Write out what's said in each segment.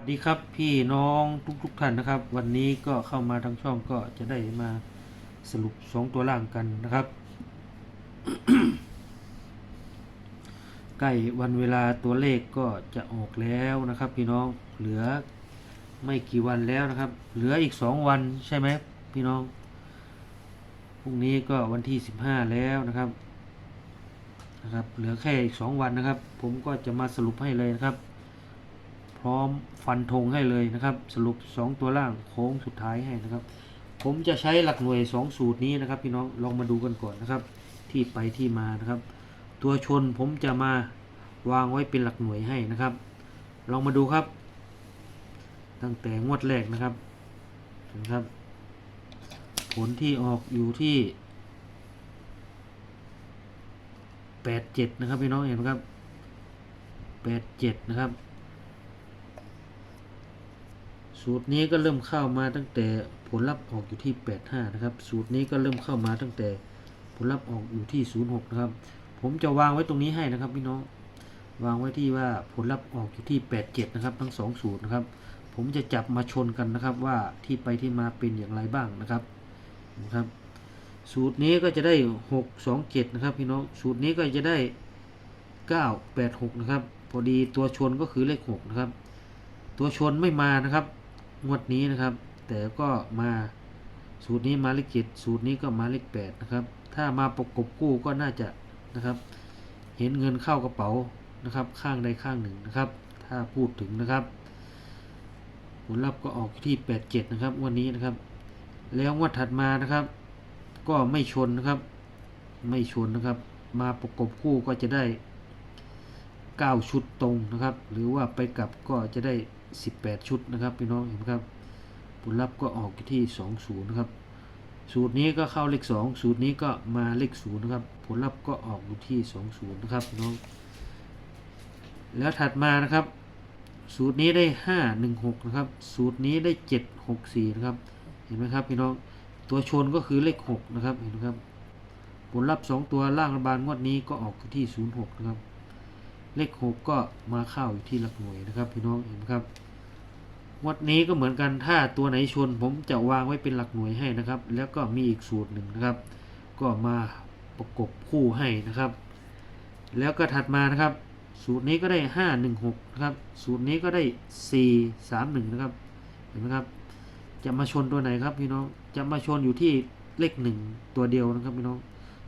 วัสดีครับพี่น้องทุกๆทท่านนะครับ วันนี้ก็เข้ามาทางช่องก็จะได้มาสรุปสองตัวล่างกันนะครับ ใกล้วันเวลาตัวเลขก็จะออกแล้วนะครับ พี่น้องเหลือไม่กี่วันแล้วนะครับ เหลืออีกสองวันใช่ไหมพี่น้องพรุ่งนี้ก็วันที่สิบห้าแล้วนะครับนะครับ เหลือแค่อีกสองวันนะครับ ผมก็จะมาสรุปให้เลยนะครับ พร้อมฟันธงให้เลยนะครับ สรุป 2 ตัวล่างโค้งสุดท้ายให้นะครับ ผมจะใช้หลักหน่วย 2 สูตรนี้นะครับพี่น้องลองมาดูกันก่อนนะครับ ที่ไปที่มานะครับ ตัวชนผมจะมาวางไว้เป็นหลักหน่วยให้นะครับ ลองมาดูครับ ตั้งแต่งวดแรกนะครับนะครับ ผลที่ออกอยู่ที่87นะครับพี่น้องเห็นไหมครับ87นะครับ สูตรนี้ก็เริ่มเข้ามาตั้งแต่ผลลัพธ์ออกอยู่ที่ 85 นะครับ สูตรนี้ก็เริ่มเข้ามาตั้งแต่ผลลัพธ์ออกอยู่ที่ 06 นะครับ ผมจะวางไว้ตรงนี้ให้นะครับพี่น้อง วางไว้ที่ว่าผลลัพธ์ออกอยู่ที่ 87 นะครับ ทั้ง 2 สูตรนะครับ ผมจะจับมาชนกันนะครับว่าที่ไปที่มาเป็นอย่างไรบ้างนะครับนะครับ สูตรนี้ก็จะได้ 6 2 7 นะครับพี่น้อง สูตรนี้ก็จะได้ 9 8 6 นะครับ พอดีตัวชนก็คือเลข 6 นะครับ ตัวชนไม่มานะครับ งวดนี้นะครับ แต่ก็มาสูตรนี้มาเลขเจ็ดสูตรนี้ก็มาเลขแปดนะครับ ถ้ามาประกบกู้ก็น่าจะนะครับ เห็นเงินเข้ากระเป๋านะครับ ข้างใดข้างหนึ่งนะครับ ถ้าพูดถึงนะครับ ผลลัพธ์ก็ออกที่แปดเจ็ดนะครับวันนี้นะครับ แล้วงวดถัดมานะครับ ก็ไม่ชนนะครับ ไม่ชนนะครับ มาประกบคู่ก็จะได้ 9 ชุดตรงนะครับ หรือว่าไปกลับก็จะได้ 18 ชุดนะครับพี่น้องเห็นไหมครับผลลัพธ์ก็ออกที่ 20นะครับสูตรนี้ก็เข้าเลข 2 สูตรนี้ก็มาเลข0นะครับผลลัพธ์ก็ออกอยู่ที่ 20นะครับพี่น้อง แล้วถัดมานะครับ สูตรนี้ได้ 516นะครับสูตรนี้ได้ 764นะครับเห็นไหมครับพี่น้องตัวชนก็คือเลข 6 นะครับเห็นไหมครับผลลัพธ์ 2 ตัวล่างรัฐบาลงวดนี้ก็ออกที่ 06 นะครับ เลข6ก็มาเข้าอยู่ที่หลักหน่วยนะครับ พี่น้องเห็นไหมครับงวดนี้ก็เหมือนกันถ้าตัวไหนชน ผมจะวางไว้เป็นหลักหน่วยให้นะครับ แล้วก็มีอีกสูตรหนึ่งนะครับ ก็มาประกบคู่ให้นะครับ แล้วก็ถัดมานะครับ สูตรนี้ก็ได้516นะครับ สูตรนี้ก็ได้431นะครับ เห็นไหมครับ จะมาชนตัวไหนครับพี่น้องจะมาชนอยู่ที่เลขหนึ่งตัวเดียวนะครับพี่น้อง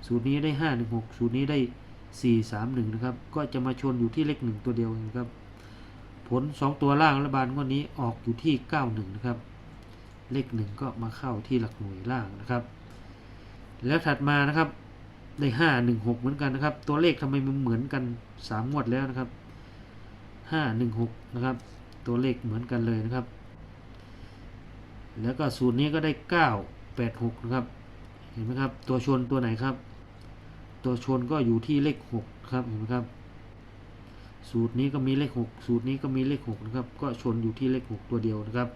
สูตรนี้ได้516สูตรนี้ได้ 431 นะครับ ก็จะมาชนอยู่ที่เลขหนึ่งตัวเดียวนะครับ ผล 2 ตัวล่างรัฐบาลงวดนี้ออกอยู่ที่ 91 นะครับ เลขหนึ่งก็มาเข้าที่หลักหน่วยล่างนะครับ แล้วถัดมานะครับได้516 เหมือนกันนะครับ ตัวเลขทำไมมันเหมือนกัน 3 งวดแล้วนะครับ 516 นะครับ ตัวเลขเหมือนกันเลยนะครับ แล้วก็สูตรนี้ก็ได้ 986 นะครับ เห็นไหมครับ ตัวชนตัวไหนครับ ตัวชนก็อยู่ที่เลข6ครับเห็นไหมครับ สูตรนี้ก็มีเลข6สูตรนี้ก็มีเลข6นะครับ ก็ชนอยู่ที่เลข6ตัวเดียวนะครับ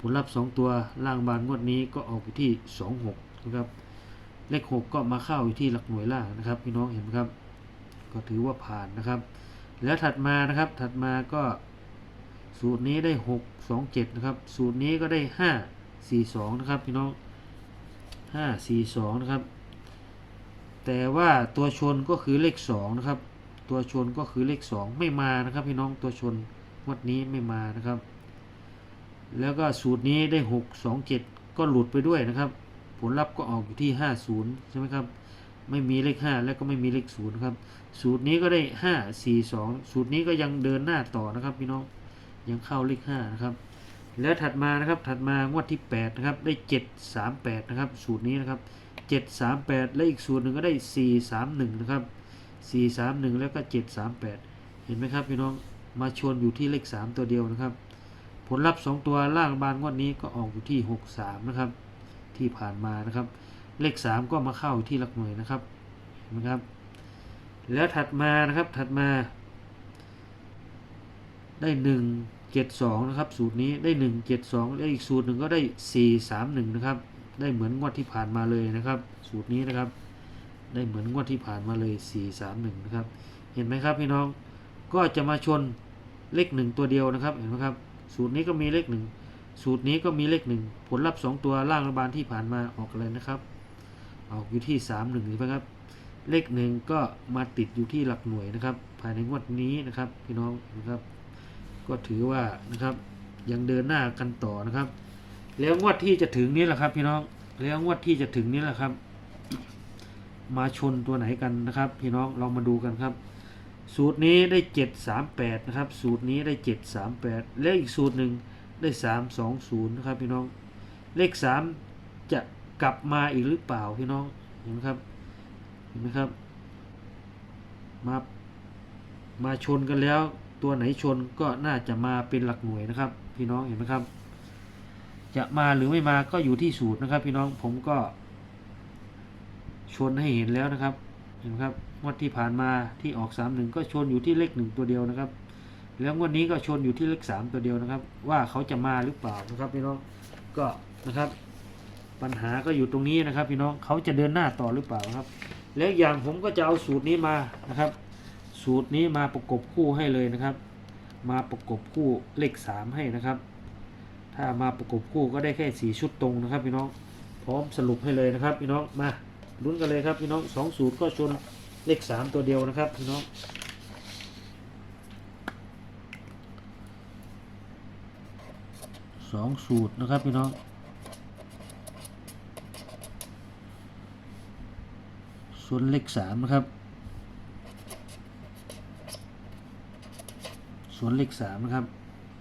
ผลลัพธ์2ตัวล่างบานงวดนี้ก็ออกอยู่ที่26นะครับเลข6ก็มาเข้าอยู่ที่หลักหน่วยล่างนะครับพี่น้องเห็นไหมครับ ก็ถือว่าผ่านนะครับ แล้วถัดมานะครับถัดมาก็สูตรนี้ได้ 6 2 7 นะครับ สูตรนี้ก็ได้ 5 4 2 นะครับ พี่น้อง 5 4 2 นะครับ แต่ว่าตัวชนก็คือเลข2นะครับ ตัวชนก็คือเลข 2 ไม่มานะครับ พี่น้องตัวชนงวดนี้ไม่มานะครับ แล้วก็สูตรนี้ได้ 6 2 7 ก็หลุดไปด้วยนะครับ ผลลัพธ์ก็ออกอยู่ที่ 50 ใช่ไหมครับ ไม่มีเลข 5 แล้วก็ไม่มีเลข0นะครับ สูตรนี้ก็ได้ 5 4 2 สูตรนี้ก็ยังเดินหน้าต่อนะครับ พี่น้องยังเข้าเลข5นะครับ แล้วถัดมานะครับถัดมางวดที่8นะครับได้ 7 3 8นะครับสูตรนี้นะครับ7 3 8 และอีกสูตรหนึ่งก็ได้ 4 3 1นะครับ4 3 1 แล้วก็ 7 3 8 เห็นไหมครับพี่น้องมาชนอยู่ที่เลข 3 ตัวเดียวนะครับ ผลลัพธ์ 2 ตัวล่างบานงวดนี้ก็ออกอยู่ที่ 6 3 นะครับ ที่ผ่านมานะครับ เลข 3 ก็มาเข้าที่หลักหน่วยนะครับเห็นไหมครับ แล้วถัดมานะครับถัดมาได้หนึ่ง เจ็ดสองนะครับ สูตรนี้ได้หนึ่งเจ็ดสองแล้วอีกสูตรหนึ่งก็ได้สี่สามหนึ่งนะครับ ได้เหมือนงวดที่ผ่านมาเลยนะครับ สูตรนี้นะครับ ได้เหมือนงวดที่ผ่านมาเลยสี่สามหนึ่งนะครับ เห็นไหมครับพี่น้องก็จะมาชนเลขหนึ่งตัวเดียวนะครับ เห็นไหมครับ สูตรนี้ก็มีเลขหนึ่งสูตรนี้ก็มีเลขหนึ่งผลลัพธ์สองตัวล่างรัฐบาลที่ผ่านมาออกอะไรนะครับ ออกอยู่ที่สามหนึ่งใช่ไหมครับ เลขหนึ่งก็มาติดอยู่ที่หลักหน่วยนะครับ ภายในงวดนี้นะครับ พี่น้องนะครับ ก็ถือว่านะครับยังเดินหน้ากันต่อนะครับ แล้วงวดที่จะถึงนี้แหละครับ พี่น้องแล้วงวดที่จะถึงนี้แหละครับ มาชนตัวไหนกันนะครับ พี่น้องเรามาดูกันครับ สูตรนี้ได้เจ็ดสามแปดนะครับ สูตรนี้ได้เจ็ดสามแปดและอีกสูตรหนึ่งได้สามสองศูนย์นะครับ พี่น้องเลขสามจะกลับมาอีกหรือเปล่าพี่น้องเห็นไหมครับเห็นไหมครับมามาชนกันแล้ว ตัวไหนชนก็น่าจะมาเป็นหลักหน่วยนะครับ พี่น้องเห็นไหมครับ จะมาหรือไม่มาก็อยู่ที่สูตรนะครับ พี่น้องผมก็ชนให้เห็นแล้วนะครับ เห็นไหมครับงวดที่ผ่านมาที่ออกสามหนึ่งก็ชนอยู่ที่เลขหนึ่งตัวเดียวนะครับ แล้วงวดนี้ก็ชนอยู่ที่เลขสามตัวเดียวนะครับ ว่าเขาจะมาหรือเปล่านะครับ พี่น้องก็นะครับ ปัญหาก็อยู่ตรงนี้นะครับ พี่น้องเขาจะเดินหน้าต่อหรือเปล่าครับ แล้วอย่างผมก็จะเอาสูตรนี้มานะครับ สูตรนี้มาประกบคู่ให้เลยนะครับ มาประกบคู่เลขสามให้นะครับ ถ้ามาประกบคู่ก็ได้แค่สีชุดตรงนะครับพี่น้องพร้อมสรุปให้เลยนะครับพี่น้องมาลุ้นกันเลยครับพี่น้องสองสูตรก็ชนเลขสามตัวเดียวนะครับพี่น้องสองสูตรนะครับพี่น้องส่วนเลขสามนะครับ ส่วนเลขสามนะครับ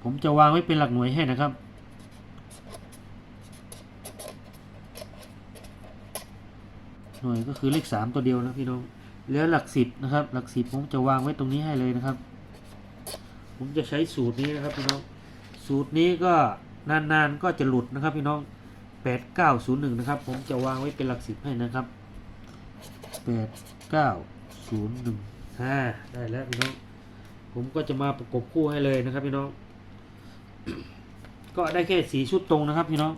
ผมจะวางไว้เป็นหลักหน่วยให้นะครับ หน่วยก็คือเลขสามตัวเดียวนะพี่น้อง แล้วหลักสิบนะครับ หลักสิบผมจะวางไว้ตรงนี้ให้เลยนะครับ ผมจะใช้สูตรนี้นะครับพี่น้อง สูตรนี้ก็นานๆก็จะหลุดนะครับพี่น้องแปดเก้าศูนย์หนึ่งนะครับ ผมจะวางไว้เป็นหลักสิบให้นะครับแปดเก้าศูนย์หนึ่งห้าได้แล้วพี่น้อง ผมก็จะมาประกบคู่ให้เลยนะครับพี่น้อง ก็ได้แค่สีชุดตรงนะครับพี่น้อง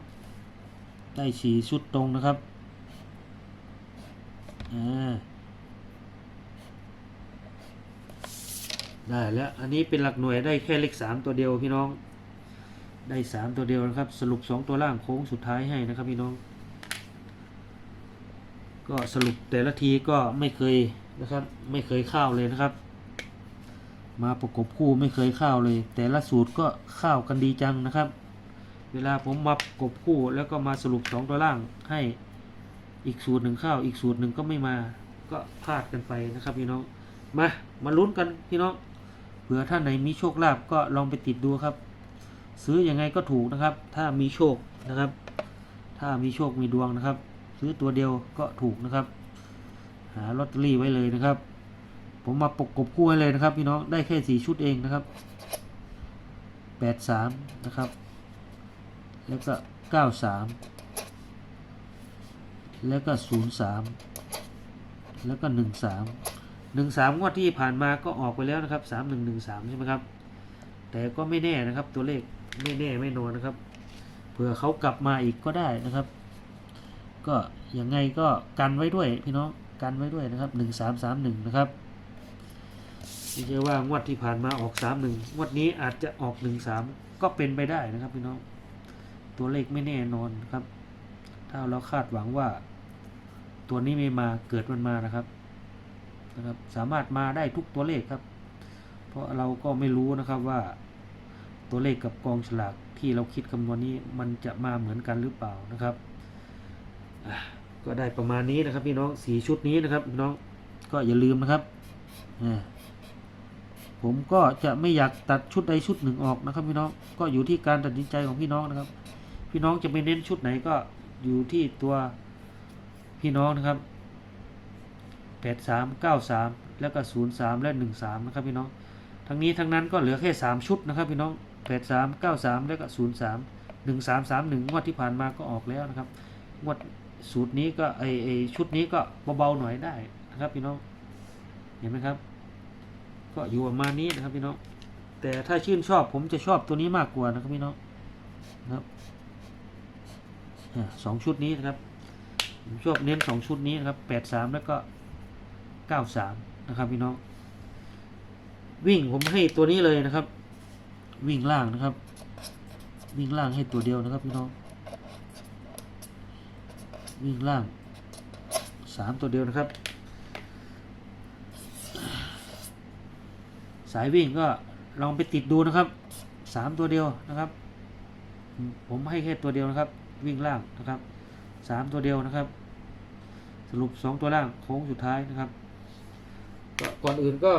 ได้สีชุดตรงนะครับ อ่า ได้แล้ว อันนี้เป็นหลักหน่วยได้แค่เลขสามตัวเดียวพี่น้อง ได้สามตัวเดียวนะครับ สรุปสองตัวล่างโค้งสุดท้ายให้นะครับพี่น้อง ก็สรุปแต่ละทีก็ไม่เคยนะครับ ไม่เคยเข้าเลยนะครับ มาประกบคู่ไม่เคยเข้าเลย แต่ละสูตรก็เข้ากันดีจังนะครับ เวลาผมมาประกบคู่แล้วก็มาสรุปสองตัวล่างให้อีกสูตรหนึ่งเข้า อีกสูตรหนึ่งก็ไม่มาก็พลาดกันไปนะครับพี่น้องมามาลุ้นกันพี่น้องเผื่อท่านไหนมีโชคลาภก็ลองไปติดดูครับ ซื้ออยังไงก็ถูกนะครับ ถ้ามีโชคนะครับ ถ้ามีโชคมีดวงนะครับ ซื้อตัวเดียวก็ถูกนะครับ หาลอตเตอรี่ไว้เลยนะครับ ผมมาปกกบคู่ให้เลยนะครับพี่น้องได้แค่สี่ชุดเองนะครับแปดสามนะครับ แล้วก็เก้าสามแล้วก็ศูนย์สามแล้วก็หนึ่งสามหนึ่งสามงวดที่ผ่านมาก็ออกไปแล้วนะครับสามหนึ่งหนึ่งสามใช่ไหมครับ แต่ก็ไม่แน่นะครับตัวเลขไม่แน่ไม่นอนนะครับเผื่อเขากลับมาอีกก็ได้นะครับ ก็ยังไงก็กันไว้ด้วยพี่น้องกันไว้ด้วยนะครับหนึ่งสามสามหนึ่งนะครับ ไม่ใช่ว่างวดที่ผ่านมาออกสามหนึ่งงวดนี้อาจจะออกหนึ่งสามก็เป็นไปได้นะครับพี่น้อง ตัวเลขไม่แน่นอนครับ ถ้าเราคาดหวังว่า ตัวนี้ไม่มาเกิดมันมานะครับนะครับ สามารถมาได้ทุกตัวเลขครับ เพราะเราก็ไม่รู้นะครับว่า ตัวเลขกับกองฉลากที่เราคิดคำนวณนี้มันจะมาเหมือนกันหรือเปล่านะครับก็ได้ประมาณนี้นะครับพี่น้องสีชุดนี้นะครับพี่น้องก็อย่าลืมนะครับอ่า ผมก็จะไม่อยากตัดชุดใดชุดหนึ่งออกนะครับ พี่น้องก็อยู่ที่การตัดสินใจของพี่น้องนะครับ พี่น้องจะไปเน้นชุดไหนก็อยู่ที่ตัวพี่น้องนะครับแปดสามเก้าสามแล้วก็ศูนย์สามและหนึ่งสามนะครับพี่น้อง ทั้งนี้ทั้งนั้นก็เหลือแค่สามชุดนะครับ พี่น้องแปดสามเก้าสามแล้วก็ศูนย์สามหนึ่งสามสามหนึ่งงวดที่ผ่านมาก็ออกแล้วนะครับงวดสูตรนี้ก็ไอไอชุดนี้ก็เบาๆหน่อยได้นะครับพี่น้องเห็นไหมครับ ก็อยู่ประมาณนี้นะครับพี่น้องแต่ถ้าชื่นชอบผมจะชอบตัวนี้มากกว่านะครับพี่น้องนะครับสองชุดนี้นะครับผมชอบเน้นสองชุดนี้นะครับแปดสามแล้วก็เก้าสามนะครับพี่น้องวิ่งผมให้ตัวนี้เลยนะครับ วิ่งล่างนะครับ วิ่งล่างให้ตัวเดียวนะครับพี่น้องวิ่งล่างสามตัวเดียวนะครับ สายวิ่งก็ลองไปติดดูนะครับสามตัวเดียวนะครับ ผมให้แค่ตัวเดียวนะครับ วิ่งล่างนะครับสามตัวเดียวนะครับ สรุปสองตัวล่างโค้งสุดท้ายนะครับก็ก่อนอื่นก็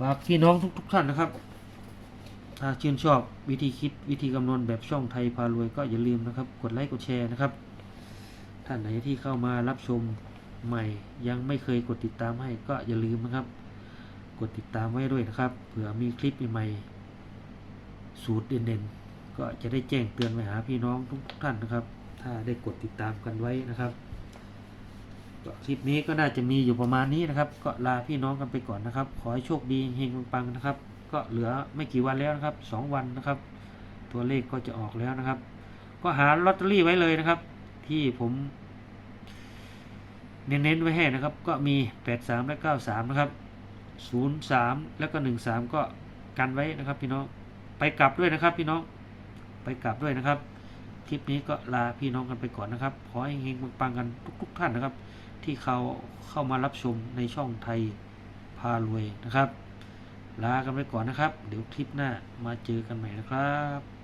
ฝากพี่น้องทุก ๆ ท่านนะครับ ถ้าชื่นชอบวิธีคิดวิธีคำนวณแบบช่องไทยพารวยก็อย่าลืมนะครับ กดไลค์กดแชร์นะครับ ท่านไหนที่เข้ามารับชมใหม่ยังไม่เคยกดติดตามให้ก็อย่าลืมนะครับ กดติดตามไว้ด้วยนะครับ เผื่อมีคลิปใหม่ๆสูตรเด่นๆ ก็จะได้แจ้งเตือนไปหาพี่น้องทุกท่านนะครับ ถ้าได้กดติดตามกันไว้นะครับก็คลิปนี้ก็น่าจะมีอยู่ประมาณนี้นะครับ ก็ลาพี่น้องกันไปก่อนนะครับ ขอให้โชคดีเฮงปังๆนะครับ ก็เหลือไม่กี่วันแล้วนะครับสองวันนะครับ ตัวเลขก็จะออกแล้วนะครับ ก็หาลอตเตอรี่ไว้เลยนะครับ ที่ผมเน้นๆไว้ให้นะครับ ก็มี 83 และ 93 นะครับ 03 แล้วก็ 13 ก็กันไว้นะครับพี่น้องไปกลับด้วยนะครับพี่น้องไปกลับด้วยนะครับ คลิปนี้ก็ลาพี่น้องกันไปก่อนนะครับ ขอให้เฮงปังกันทุก ๆ ท่านนะครับ ที่เขาเข้ามารับชมในช่องไทยพารวยนะครับ ลากันไปก่อนนะครับ เดี๋ยวคลิปหน้ามาเจอกันใหม่นะครับ